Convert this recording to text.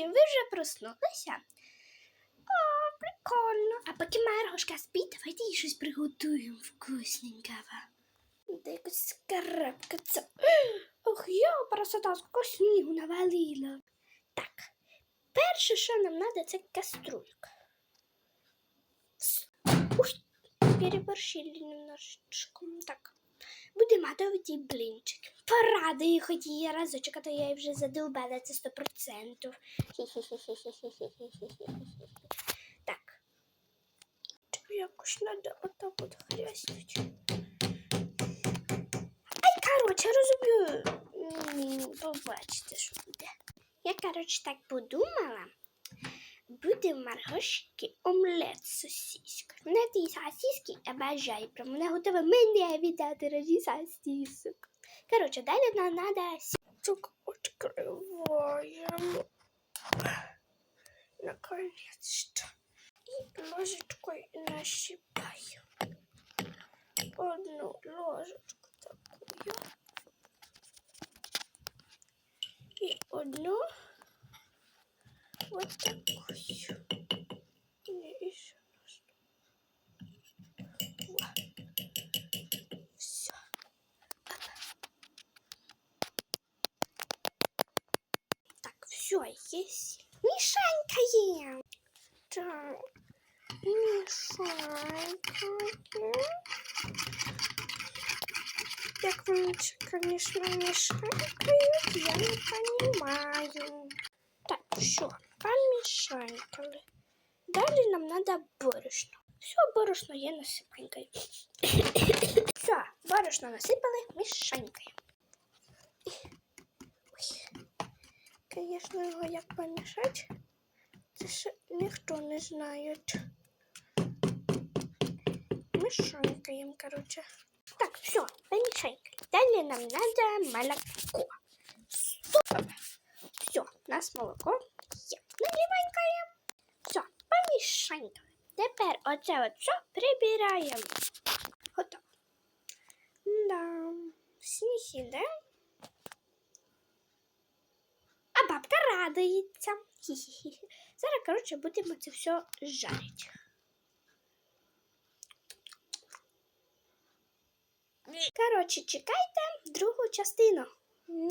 дітки, ви вже проснулися? О, прикольно. А поки Маргошка спить, давайте їй щось приготуємо вкусненького. Де якось скарабкаться. Ох, я красота, сколько снігу навалила. Так, перше, що нам треба, це каструлька. Ух, переборщили немножечко. Так. Будемо готувати блінчики. Порадую хоч її разочок, а то я її вже задовбала, це сто процентів. Так. Тобі якось треба отак от хряснути. Ай, коротше, розумію. Побачите, що буде. Я, коротше, так подумала. Буде Маргошки омлет з сосіскою. Не ті сосиски обожаю. Прямо вона готова мене віддати раді сосисок. Коротше, далі нам треба сіток відкриваємо. Наконец-то. І ложечкою насипаю. Одну ложечку такую. І одну вот такую. Не еще раз. Все. Так, все есть. Мешанькаем. Так, мешанькаем. Як вони це, конечно, мешанькають, я не понимаю. Так, все, помешанькали. Далі нам надо борошно. Все, борошно є насипанькою. Все, борошно насипали, мішанькою. Ой. Конечно, його як помішати, це ще ніхто не знає. Мішанькаємо, короче. Так, все, помешай. Далее нам надо молоко. Стоп. Все, у нас молоко є. Наливаємо. Все, помішаємо. Тепер оце от все прибираємо. Готово. Да, сніг іде. А бабка радується. Хі-хі-хі. Зараз, коротше, будемо це все жарити. Коротше, чекайте другу частину.